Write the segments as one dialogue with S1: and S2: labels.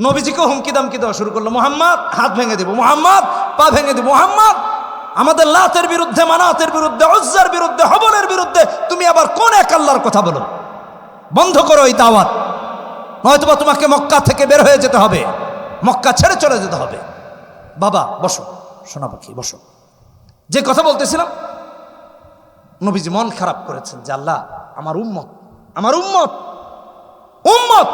S1: নবীজিকে হুমকি দামকি দেওয়া শুরু করল, মোহাম্মদ, হাত ভেঙে দিব, মোহাম্মদ, পা ভেঙে দিব, মোহাম্মদ, আমাদের লাতের বিরুদ্ধে, মানাতের বিরুদ্ধে অজ্জার বিরুদ্ধে, হবলের বিরুদ্ধে, তুমি আবার কোন এক আল্লাহর কথা বলো? বন্ধ করো এই দাওয়াত। নয়তোবা তোমাকে মক্কা থেকে বের হয়ে যেতে হবে। মক্কা ছেড়ে চলে যেতে হবে। বাবা, বসো, সোনা পাখি, বসো। যে কথা বলতেছিলাম, নবীজি মন খারাপ করেছেন যে আল্লাহ, আমার উম্মত আমার উম্মত উম্মত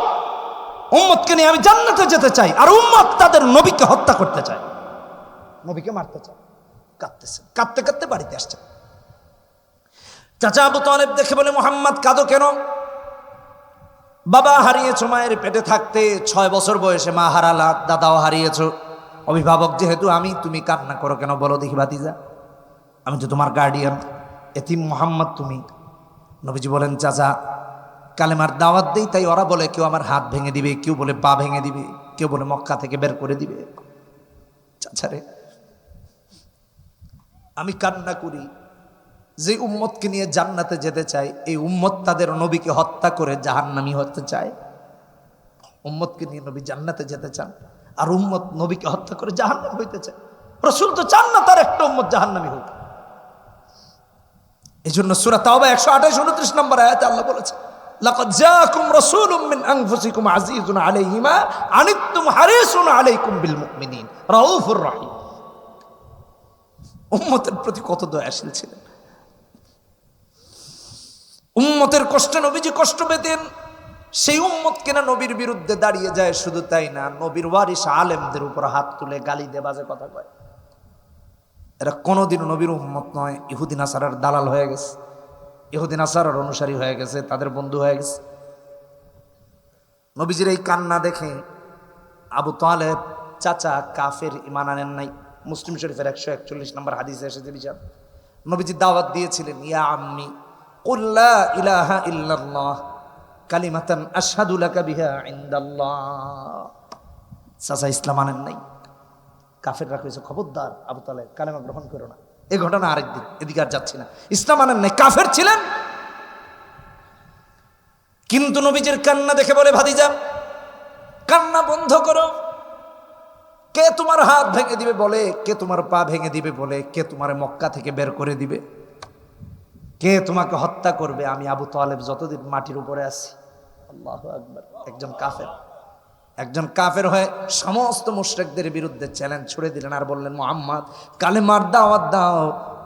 S1: উম্মতকে নিয়ে আমি জান্নাতে যেতে চাই, আর উম্মত তাদের নবীকে হত্যা করতে চায়। নবীকে মারতে চায়। কাঁদতেছেন কাঁদতে কাঁদতে বাড়িতে আসছেন চাচা আবু তালেব দেখে বলে, মোহাম্মদ, কাঁদো কেন? বাবা, হারিয়েছ মায়ের পেটে থাকতে, ছয় বছর বয়সে মা হারালা, দাদাও হারিয়েছ। অভিভাবক, যেহেতু আমি, তুমি কান্না করো কেন বলো দেখি ভাতিজা। আমি তো তোমার গার্ডিয়ান এতিম মোহাম্মদ তুমি। নবীজি বলেন, চাচা কালেমার দাওয়াত দেই, তাই ওরা বলে, কেউ আমার হাত ভেঙে দিবে, কেউ বলে পা ভেঙে দিবে, কেউ বলে মক্কা থেকে বের করে দিবে। চাচা রে, আমি কান্না করি। যে উম্মতকে নিয়ে জান্নাতে যেতে চায়, এই উম্মত তাদের নবীকে হত্যা করে জাহান্নামি হতে চায়। উম্মতকে নিয়ে নবী জান্নাতে যেতে চান, আর উম্মত নবীকে হত্যা করে জাহান্নামি হইতে চায়। রসুল তো চান না তার একটা উম্মত জাহান্নামি হোক। এই জন্য সুরা তাওবা একশো আঠাশ, উনত্রিশ নম্বর আয়াতে আল্লাহ বলেছে রহিম। উম্মতের প্রতি কত দয়াশীল ছিলেন। উম্মতের কষ্টে নবীজি কষ্ট পেতেন। সেই উম্মত কেনা নবীর বিরুদ্ধে দাঁড়িয়ে যায় শুধু তাই না, নবীর ওয়ারিস আলেমদের উপর হাত তুলে গালি দে বাজে কথা কয়। এরা কোনোদিন নবীর উম্মত নয় ইহুদিন আসারার দালাল হয়ে গেছে। ইহুদিন আসারার অনুসারী হয়ে গেছে, তাদের বন্ধু হয়ে গেছে। নবীজির এই কান্না দেখে আবু তালেব চাচা কাফের ইমান আনেন নাই। মুসলিম শরীফের একশো একচল্লিশ নম্বর হাদিসে এসেছে বিষয় নবীজি দাওয়াত দিয়েছিলেন, ইয়া আম্মি কুল্লা ইলাহা ইল্লাল্লাহ, কালিমাতান আশহাদু লাকা বিহা ইনদাল্লাহ। চাচা ইসলাম আনেন নাই। কাফেররা কইছে, খবরদার আবু তালেব, কালেমা গ্রহণ করো না। এই ঘটনা আরেকদিন, এদিকে আর যাচ্ছি না। ইসলাম আনেন নাই, কাফের ছিলেন। কিন্তু নবীজির কান্না দেখে বলে, ভাতিজা, কান্না বন্ধ করো। কে তোমার হাত ভেঙে দিবে বলে, কে তোমার পা ভেঙে দিবে বলে, কে তোমার মক্কা থেকে বের করে দিবে? কে তোমাকে হত্যা করবে? আমি আবু তালেব যতদিন মাটির উপরে আছি। আল্লাহ একজন কাফের। একজন কাফের হয়ে সমস্ত মুশরিকদের বিরুদ্ধে চ্যালেঞ্জ ছুড়ে দিলেন আর বললেন, মোহাম্মদ, কালেমার দাওয়াত দাও।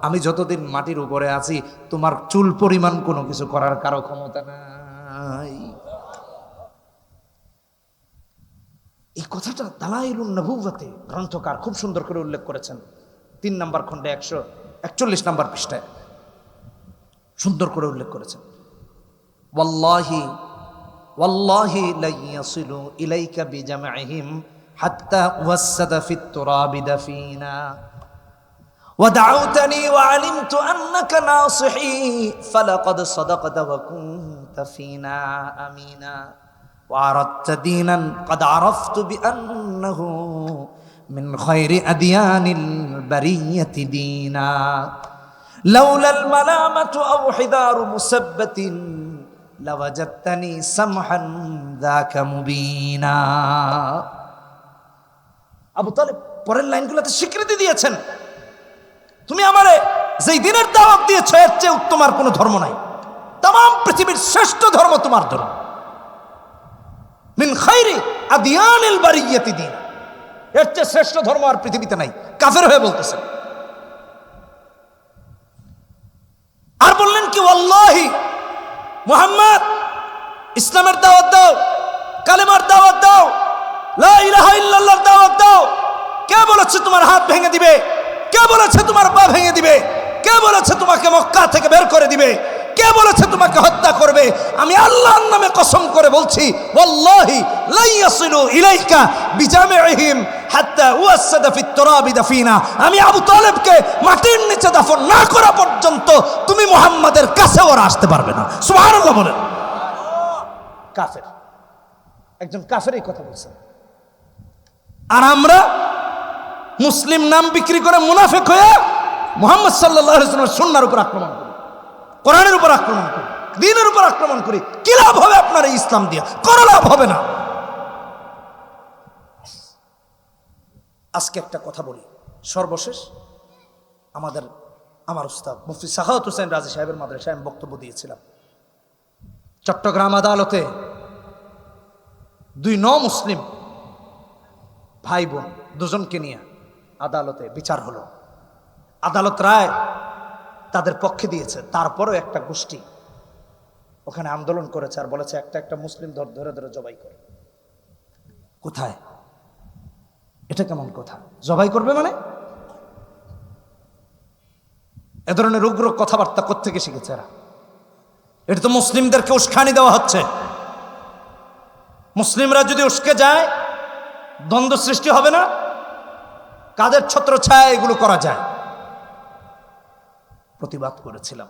S1: আমি যতদিন মাটির উপরে আছি, তোমার চুল পরিমাণ কোনো কিছু করার কারও ক্ষমতা নাই। এই কথাটা দালাইলুন নবুবতে গ্রন্থকার খুব সুন্দর করে উল্লেখ করেছেন। তিন নম্বর খণ্ডে একশো একচল্লিশ নম্বর পৃষ্ঠায় সুন্দর করে উল্লেখ করেছেন। ওয়াল্লাহি ওয়াল্লাহি লা ইয়াসিলু ইলাইকা বিজামইহিম হাত্তা ওয়াসাদা ফিত তুরাবি দাফিনা ودعوتني وعلمت أنك ناصحي فلقد صدقت وكنت فينا أمينا وعرضت دينا قد عرفت بأنه من خير أديان البرية دينا لولا الملامة أو حذار مسبة লাওয়াজাত্তানি সামহান দাকা মুবিনা। আবু তালেব পরের লাইনগুলোতে স্বীকৃতি দিয়েছেন। তুমি আমারে যেই দিনের দাওয়াত দিয়েছ, এর চেয়ে উত্তম কোনো ধর্ম নাই। তাম পৃথিবীর শ্রেষ্ঠ ধর্ম তোমার ধর্ম মিন খাইরে আদিয়ানিল বাড়িয়াতি এর চেয়ে শ্রেষ্ঠ ধর্ম আর পৃথিবীতে নাই। কাফের হয়ে বলতেছেন। মুহাম্মদ, ইসলামের দাওয়াত দাও, কালেমার দাওয়াত দাও, লা ইলাহা দাওয়াত দাও। কে বলেছে তোমার হাত ভেঙে দিবে? কে বলেছে তোমার পা ভেঙে দিবে? কে বলেছে তোমাকে মক্কা থেকে বের করে দিবে? কে বলেছে তোমাকে হত্যা করবে? আমি আল্লাহর নামে কসম করে বলছি, ওয়াল্লাহি লা ইয়াসিলু ইলাইকা বিজামিহিম হাত্তা আমি আবু তালেবকে মাটির নিচে দাফন না করা পর্যন্ত তুমি মুহাম্মাদের কাছে ওরা আসতে পারবে না। সুবহানাল্লাহ বলেন। কাফের। একজন কাফের এই কথা বলছেন। আর আমরা মুসলিম নাম বিক্রি করে মুনাফেক হয়ে মোহাম্মদ সাল্লাহ সুন্নার উপর আক্রমণ করি, কোরআনের উপর আক্রমণ করি দিনের উপর আক্রমণ করি। কি লাভ হবে আপনার এই ইসলাম দিয়ে? কোনো লাভ হবে না। আজকে একটা কথা বলি। সর্বশেষ আমাদের, আমার উস্তাদ মুফতি সাহাউত হোসেন রাজি সাহেবের মাদ্রাসায় আমি বক্তব্য দিয়েছিলাম। চট্টগ্রাম আদালতে দুই ন মুসলিম ভাই বোন দুজনকে নিয়ে আদালতে বিচার হলো। আদালত রায় তাদের পক্ষে দিয়েছে, তারপরেও একটা গোষ্ঠী ওখানে আন্দোলন করেছে আর বলেছে, একটা একটা মুসলিম ধর ধরে ধরে জবাই করে। কোথায়? এটা কেমন কথা? জবাই করবে মানে? এ ধরনের উগ্র কথাবার্তা কোত্থেকে শিখেছে এরা? এটা তো মুসলিমদেরকে উস্কানি দেওয়া হচ্ছে। মুসলিমরা যদি উস্কে যায়, দ্বন্দ্ব সৃষ্টি হবে না? কাদের ছত্র ছায়া এগুলো করা যায়? প্রতিবাদ করেছিলাম।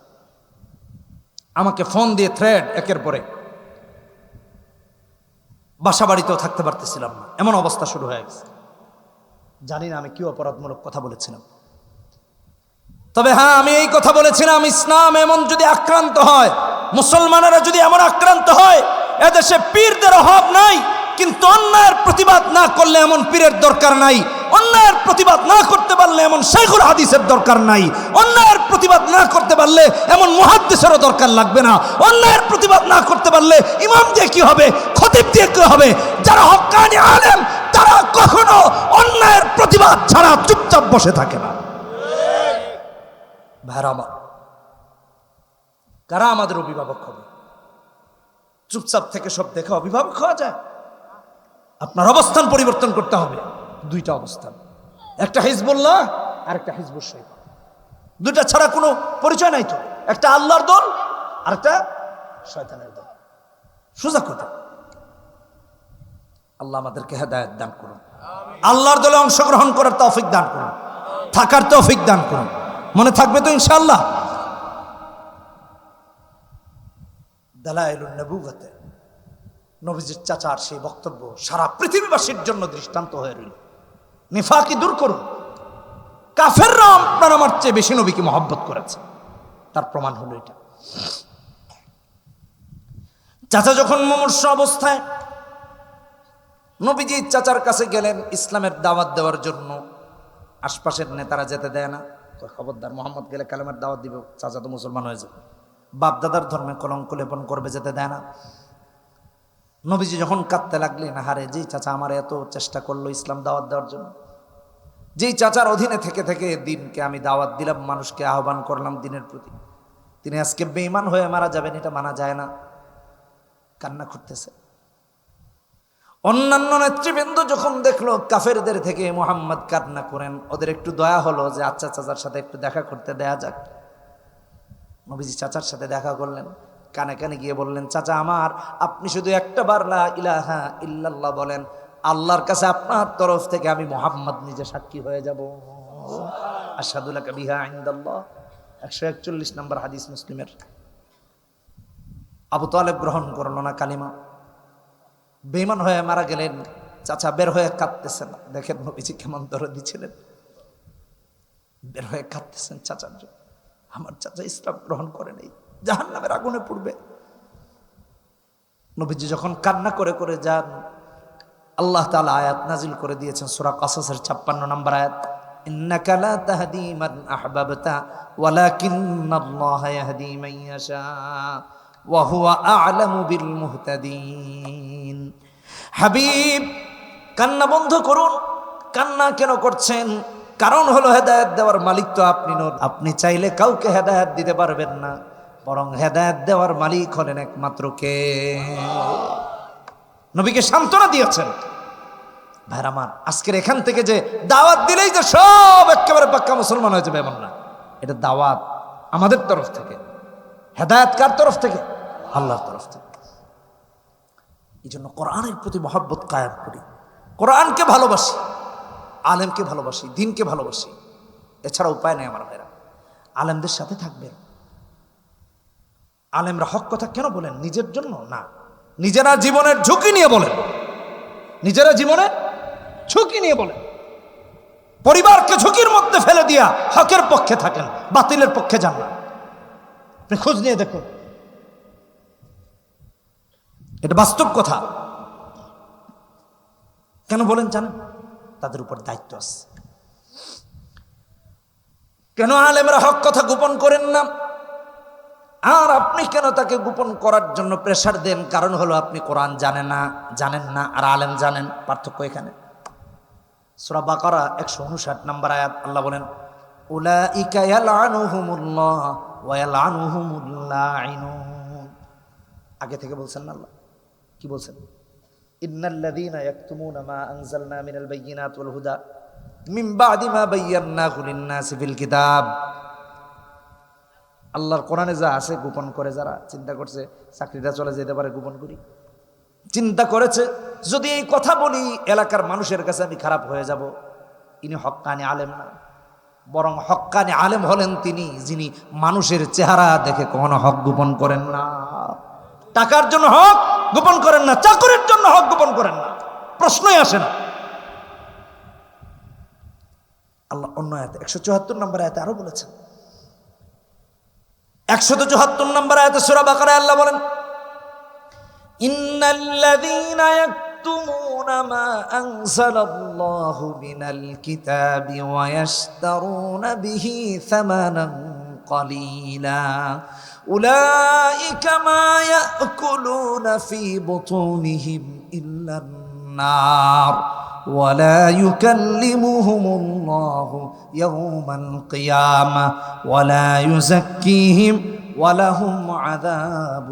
S1: আমাকে ফোন দিয়ে থ্রেড একের পরে বাসা বাড়িতেও থাকতে পারতেছিলাম না। এমন অবস্থা শুরু হয়ে গেছে। জানি না আমি কি অপরাধমূলক কথা বলেছিলাম। তবে হ্যাঁ আমি এই কথা বলেছিলাম, ইসলাম এমন যদি আক্রান্ত হয়, মুসলমানেরা যদি এমন আক্রান্ত হয়, এদেশে পীরদের অভাব নাই, কিন্তু অন্যায়ের প্রতিবাদ না করলে এমন পীরের দরকার নাই, অন্যায়ের প্রতিবাদ না করতে পারলে এমন শেখুল হাদিসের দরকার নাই, অন্যায়ের প্রতিবাদ না করতে পারলে এমন মুহাদ্দিসেরও দরকার লাগবে না, অন্যায়ের প্রতিবাদ না করতে পারলে ইমাম দিয়ে কি হবে, খতিব দিয়ে কি হবে, যারা হক্কানি আলেম কখনো অন্যায়ের প্রতিবাদ ছাড়া চুপচাপ বসে থাকে না। ভাইরা আমার, কারা আমাদের অভিভাবক হবে? চুপচাপ থেকে সব দেখে অভিভাবক হওয়া যায়? আপনার অবস্থান পরিবর্তন করতে হবে। দুইটা অবস্থান। একটা হিজবুল্লাহ আর একটা হিজবুর শৈব দুটা ছাড়া কোনো পরিচয় নাই তো। একটা আল্লাহর দল আর একটা শয়তানের দল। সোজা কথা। আল্লাহ আমাদেরকে হেদায়ত দান করুন। আল্লাহর দলে অংশগ্রহণ করার তৌফিক দান করুন। থাকার তৌফিক দান করুন। মনে থাকবে তো ইনশাল্লাহ দালাইলুন নবুগতে নবীজির চাচার সেই বক্তব্য সারা পৃথিবীবাসীর জন্য দৃষ্টান্ত হয়ে রইল। নিফাকি দূর করুন। কাফেররা আপনার আমার চেয়ে বেশি নবীকে মহব্বত করেছে। তার প্রমাণ হলো এটা। চাচা যখন মুমূর্ষ অবস্থায় নবীজি চাচার কাছে গেলেন ইসলামের দাওয়াত দেওয়ার জন্য। আশপাশের নেতারা যেতে দেয় না। খবরদার, মোহাম্মদ গেলে কালামের দাওয়াত দিবে। চাচা তো মুসলমান হয়ে যাবে। বাপ দাদার ধর্মে কলঙ্ক লেপন করবে, যেতে দেয় না। নবীজি যখন কাঁদতে লাগলেন হারে যেই চাচা আমার এত চেষ্টা করল ইসলাম দাওয়াত দেওয়ার জন্য। যেই চাচার অধীনে থেকে থেকে দিনকে আমি দাওয়াত দিলাম, মানুষকে আহ্বান করলাম দিনের প্রতি। তিনি আজকে বেইমান হয়ে মারা যাবেন, এটা মানা যায় না। কান্না করতেছে। অন্যান্য নেতৃবৃন্দ যখন দেখল কাফেরদের থেকে মোহাম্মদ কান্না করেন, ওদের একটু দয়া হলো যে আচ্ছা চাচার সাথে একটু দেখা করতে দেয়া যাক। নবীজি চাচার সাথে দেখা করলেন। কানে কানে গিয়ে বললেন, চাচা আমার, আপনি শুধু একটা বার লা ইলাহা ইল্লাল্লাহ বলেন, আল্লাহর কাছে আপনার তরফ থেকে আমি মোহাম্মদ নিজে সাক্ষী হয়ে যাব। আসাদুল্লাহ বিহা আইন্দাল্লাহ একশো একচল্লিশ নম্বর হাদিস মুসলিমের। আবু তালেব গ্রহণ করল না কালিমা। বেমান হয়ে মারা গেলেন, চাচা বের হয়ে কাঁদতেছেন। দেখেন নবীজি কেমন দরদি দিছিলেন বের হয়ে কাঁদতেছেন চাচার জন্য। আমার চাচা ইসলাম গ্রহণ করে নেই জাহান নামের আগুনে পড়বে। নবীজি যখন কান্না করে করে যান, আল্লাহ তালা আয়াত নাজিল করে দিয়েছেন, সুরা কাসাসের ছাপ্পান্ন নম্বর আয়াত। ইন্নাকালা আহবাবতা ওয়া বিল মুহতাদিন। হাবিব, কান্না বন্ধ করুন। কান্না কেন করছেন? কারণ হলো হেদায়েত দেওয়ার মালিক তো আপনি নন। আপনি চাইলে কাউকে হেদায়েত দিতে পারবেন না। বরং হেদায়েত দেওয়ার মালিক হলেন একমাত্র কে? নবীকে সান্ত্বনা দিয়েছেন। ভাইর আমার, আজকের এখান থেকে যে দাওয়াত দিলেই যে সব একেবারে পাক্কা মুসলমান হয়ে যাবে এমন না। এটা দাওয়াত আমাদের তরফ থেকে। হেদায়ত কার তরফ থেকে? আল্লাহর তরফ থেকে। এই জন্য কোরআনের প্রতি মহাব্বত কায়েম করি। কোরআনকে ভালোবাসি, আলেমকে ভালোবাসি, দিনকে ভালোবাসি। এছাড়া উপায় নেই আমার ভাইরা। আলেমদের সাথে থাকবেন। আলেমরা হক কথা কেন বলেন? নিজের জন্য? না। নিজেরা জীবনের ঝুঁকি নিয়ে বলেন। নিজেরা জীবনে ঝুঁকি নিয়ে বলেন। পরিবারকে ঝুঁকির মধ্যে ফেলে দিয়া হকের পক্ষে থাকেন, বাতিলের পক্ষে যান না। আপনি খোঁজ নিয়ে দেখুন। এটা বাস্তব কথা। কেন বলেন জানেন তাদের উপর দায়িত্ব আছে। কেন আলেমরা হক কথা গোপন করেন না? আর আপনি কেন তাকে গোপন করার জন্য প্রেশার দেন? কারণ হলো আপনি কোরআন জানেন না জানেন না, আর আলেম জানেন। পার্থক্য এখানে। সুরা বাকারা একশো উনষাট নম্বর আয়াত, আল্লাহ বলেন আগে থেকে বলছেন না আল্লাহ? কি বলছেন? আল্লাহর কোরআনে যা আছে গোপন করে যারা চিন্তা করছে, চাকরিটা চলে যেতে পারে, গোপন করি। চিন্তা করেছে, যদি এই কথা বলি, এলাকার মানুষের কাছে আমি খারাপ হয়ে যাব। ইনি হক্কানি আলেম না। বরং হক্কানি আলেম হলেন তিনি, যিনি মানুষের চেহারা দেখে কখনো হক গোপন করেন না। টাকার জন্য হক গোপন করেন না, চাকরির জন্য হক গোপন করেন না। প্রশ্নই আসে না। আল্লাহ অন্য আয়াতে, একশো চুয়াত্তর নম্বর আয়াতে আরও বলেছেন। একশো একশত চুহাত্তর নম্বর আয়াতে সুরা বাকারায় আল্লাহ বলেন, ইন্নাল্লাযীনা মা আনজালাল্লাহু মিনাল কিতাবি ওয়া ইয়াশতারুনা বিহি থামানান قليلا. أولئك ما يأكلون في بطونهم إلا النار ولا يكلمهم الله يوم القيامة ولا يزكيهم ولهم عذاب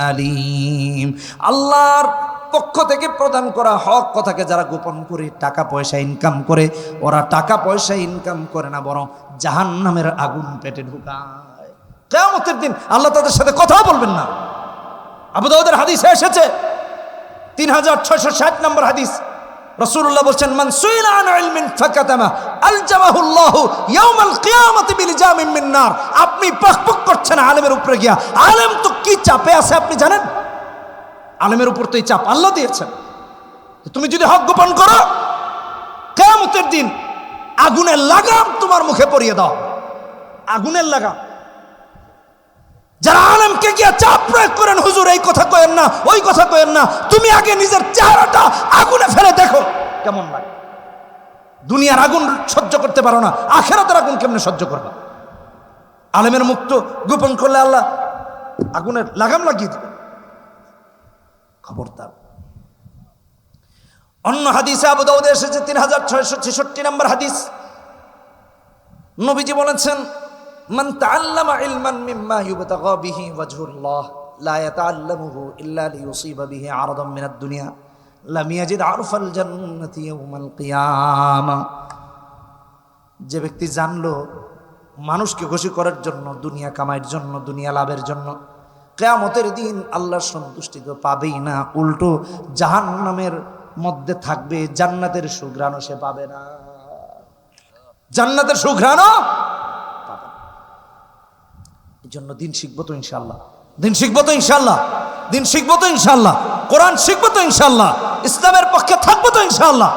S1: أليم. الله পক্ষ থেকে প্রদান করা হক কথাকে যারা গোপন করে টাকা পয়সা ইনকাম করে, ওরা টাকা পয়সা ইনকাম করে না, বরং জাহান্নামের আগুন পেটে ঢুকায়। কেয়ামতের দিন আল্লাহ তাদের সাথে কথাও বলবেন না। আবু দাউদের হাদিসে এসেছে, তিন হাজার ছয়শো ষাট নম্বর হাদিস। রসুল্লাহ বলছেন, মান আপনি পকপক করছেন, আলেমের উপরে গিয়া। আলেম তো কি চাপে আছে আপনি জানেন? আলেমের উপর তো এই চাপ আল্লাহ দিয়েছেন। তুমি যদি হক গোপন করো কেমতের দিন আগুনের লাগাম তোমার মুখে পরিয়ে দাও। আগুনের লাগাম। যারা আলেমকে গিয়ে চাপ প্রয়োগ করেন, হুজুর, এই কথা কয়েন না, ওই কথা কয়েন না, তুমি আগে নিজের চেহারাটা আগুনে ফেলে দেখো, কেমন লাগে। দুনিয়ার আগুন সহ্য করতে পারো না, আখেরাতের আগুন কেমনে সহ্য করবা? আলেমের মুক্ত গোপন করলে আল্লাহ আগুনের লাগাম লাগিয়ে দেবে। খবরদার। অন্য হাদিসে আবু দাউদে এসেছে, তিন হাজার ছয়শো ছেষট্টি নম্বর হাদিস। নবীজি বলেছেন, মান ইলমান মিম্মা লা দুনিয়া আরফাল যে ব্যক্তি জানলো, মানুষকে খুশি করার জন্য, দুনিয়া কামাইয়ের জন্য, দুনিয়া লাভের জন্য কেয়ামতের দিন আল্লাহর সন্তুষ্টি তো পাবেই না, উল্টো জাহান্নামের মধ্যে থাকবে, জান্নাতের সুঘ্রাণও সে পাবে না। জান্নাতের সুঘ্রাণও পাবে এই জন্য দিন শিখব তো ইনশাল্লাহ দিন শিখব তো ইনশাল্লাহ দিন শিখব তো ইনশাল্লাহ কোরআন শিখব তো ইনশাল্লাহ ইসলামের পক্ষে থাকব তো ইনশাল্লাহ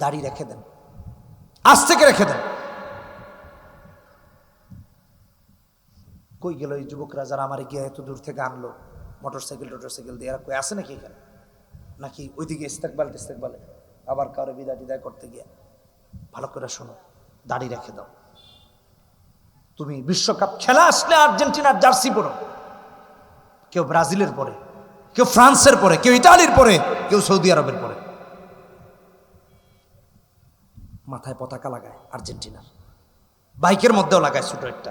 S1: দাড়ি রেখে দেন। আজ থেকে রেখে দেন। কই গেল এই যুবকরা যারা আমার গিয়ে এত দূর থেকে আনলো? মোটর সাইকেল টোটর সাইকেল দিয়ে এরা কই আছে নাকি এখানে? নাকি ওইদিকে ইস্তেকবাল টিস্তেকবালে? আবার কারও বিদায় টিদায় করতে গিয়ে? ভালো করে শোনো, দাড়ি রেখে দাও। তুমি বিশ্বকাপ খেলা আসলে আর্জেন্টিনার জার্সি পরো। কেউ ব্রাজিলের পরে, কেউ ফ্রান্সের পরে, কেউ ইটালির পরে, কেউ সৌদি আরবের পরে। মাথায় পতাকা লাগায় আর্জেন্টিনার। বাইকের মধ্যেও লাগায় ছোট একটা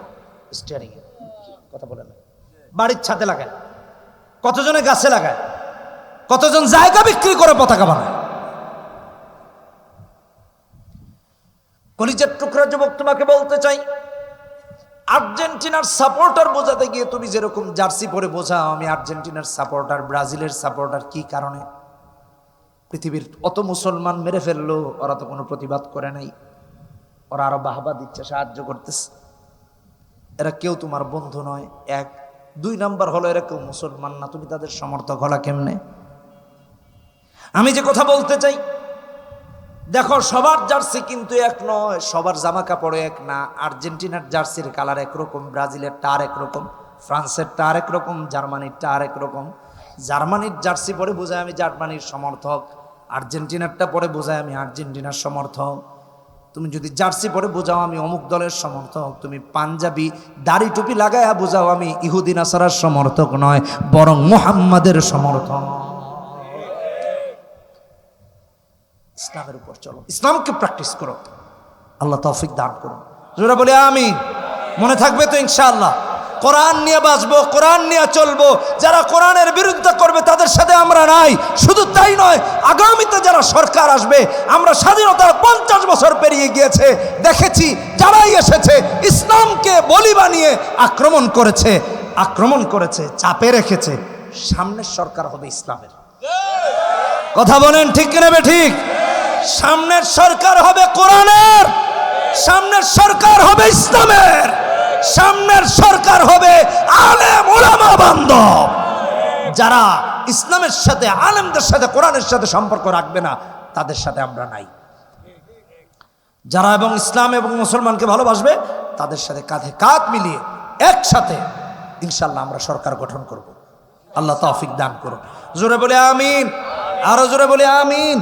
S1: স্টিয়ারিং এ কথা বলে না। বাড়ির ছাদে লাগায়। কতজনে গাছে লাগায়? কতজন জায়গা বিক্রি করে পতাকা বানায়? কলিজার টুকরা যুবক, তোমাকে বলতে চাই, আর্জেন্টিনার সাপোর্টার বোঝাতে গিয়ে তুমি যেরকম জার্সি পরে বোঝাও, আমি আর্জেন্টিনার সাপোর্টার, ব্রাজিলের সাপোর্টার কি কারণে? পৃথিবীর অত মুসলমান মেরে ফেলল, ওরা তো কোনো প্রতিবাদ করে নাই। ওরা আরও বাহবা দিচ্ছে, সাহায্য করতেছে। এরা কেউ তোমার বন্ধু নয়, এক। দুই নাম্বার হলো এরা কেউ মুসলমান না, তুমি তাদের সমর্থক হলা কেমনে? আমি যে কথা বলতে চাই, দেখো, সবার জার্সি কিন্তু এক নয়, সবার জামা কাপড় এক না, আর্জেন্টিনার জার্সির কালার একরকম, ব্রাজিলের টার একরকম, ফ্রান্সের টার একরকম, জার্মানির টার একরকম। জার্মানির জার্সি পরে বোঝায় আমি জার্মানির সমর্থক, আর্জেন্টিনারটা পরে বোঝায় আমি আর্জেন্টিনার সমর্থক। তুমি যদি জার্সি পরে বোঝাও আমি অমুক দলের সমর্থক, তুমি পাঞ্জাবি দাড়ি টুপি লাগায়া বোঝাও আমি ইহুদিন আসারার সমর্থক নয়, বরং মুহাম্মাদের সমর্থক। ইসলামের উপর চলো, ইসলামকে প্র্যাকটিস করো। আল্লাহ তৌফিক দান করুন। জোরা বলে আমি মনে থাকবে তো ইনশাআল্লাহ। কোরআন নিয়ে বাঁচবো, কোরআন নিয়ে চলবো। যারা কোরআনের বিরুদ্ধে করবে, তাদের সাথে আমরা নাই। শুধু তাই নয়, আগামীতে যারা সরকার আসবে, আমরা স্বাধীনতার পঞ্চাশ বছর পেরিয়ে গিয়েছে, দেখেছি, যারাই এসেছে, ইসলামকে বলি বানিয়ে আক্রমণ করেছে আক্রমণ করেছে, চাপে রেখেছে। সামনের সরকার হবে ইসলামের। কথা বলেন ঠিক নেবে ঠিক? সামনের সরকার হবে কোরআনের, সামনের সরকার হবে ইসলামের। সামনের সরকার হবে আলেম ওলামা বান্ধব। যারা ইসলামের সাথে, আলেমদের সাথে, কোরআনের সাথে সম্পর্ক রাখবে না, তাদের সাথে আমরা নাই। যারা এবং ইসলাম এবং মুসলমানকে ভালোবাসবে, তাদের সাথে কাঁধে কাঁধ মিলিয়ে একসাথে ইনশাল্লাহ আমরা সরকার গঠন করব। আল্লাহ তৌফিক দান করুন। জোরে বলে আমিন। আরও জোরে বলে আমিন।